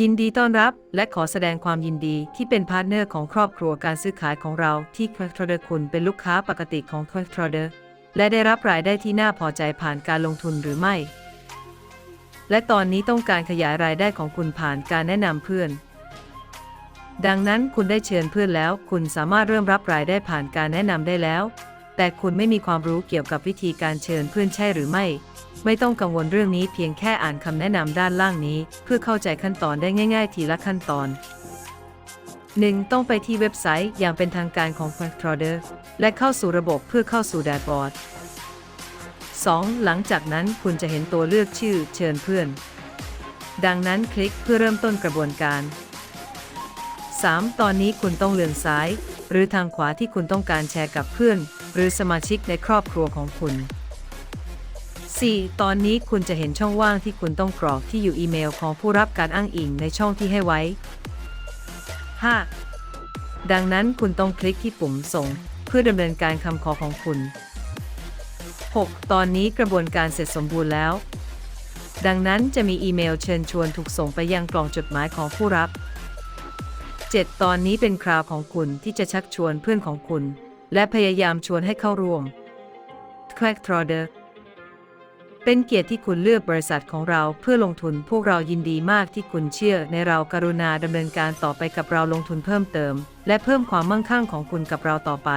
ยินดีต้อนรับและขอแสดงความยินดีที่เป็นพาร์ทเนอร์ของครอบครัวการซื้อขายของเราที่ q u a c t r a d e r คุณเป็นลูกค้าปกติของ q u a c t r a d e r และได้รับรายได้ที่น่าพอใจผ่านการลงทุนหรือไม่ และตอนนี้ต้องการขยายรายได้ของคุณผ่านการแนะนำเพื่อน ดังนั้นคุณได้เชิญเพื่อนแล้ว คุณสามารถเริ่มรับรายได้ผ่านการแนะนำได้แล้ว แต่คุณไม่มีความรู้เกี่ยวกับวิธีการเชิญเพื่อนใช่หรือไม่ ไม่ต้องกังวลเรื่องนี้เพียงแค่อ่านคำแนะนำด้านล่างนี้ เพื่อเข้าใจขั้นตอนได้ง่ายๆ ทีละขั้นตอน 1. ต้องไปที่เว็บไซต์อย่างเป็นทางการของ q u a c t r a d e r และเข้าสู่ระบบเพื่อเข้าสู่แดชบอร์ด 2. หลังจากนั้นคุณจะเห็นตัวเลือกชื่อเชิญเพื่อน ดังนั้นคลิกเพื่อเริ่มต้นกระบวนการ 3. ตอนนี้คุณต้องเลือกซ้าย หรือทางขวาที่คุณต้องการแชร์กับเพื่อน หรือสมาชิกในครอบครัวของคุณ 4. ตอนนี้คุณจะเห็นช่องว่างที่คุณต้องกรอกที่อยู่อีเมลของผู้รับการอ้างอิงในช่องที่ให้ไว้ 5. ดังนั้นคุณต้องคลิกที่ปุ่มส่ง เพื่อดำเนินการคำขอของคุณ 6. ตอนนี้กระบวนการเสร็จสมบูรณ์แล้ว ดังนั้นจะมีอีเมลเชิญชวนถูกส่งไปยังกล่องจดหมายของผู้รับ 7. ตอนนี้เป็นคราวของคุณที่จะชักชวนเพื่อนของคุณ และพยายามชวนให้เข้าร่วม c r a c k t r a d e r เป็นเกียรติที่คุณเลือกบริษัทของเราเพื่อลงทุนพวกเรายินดีมากที่คุณเชื่อในเรากรุณาดำเนินการต่อไปกับเราลงทุนเพิ่มเติม และเพิ่มความมั่งคั่งของคุณกับเราต่อไป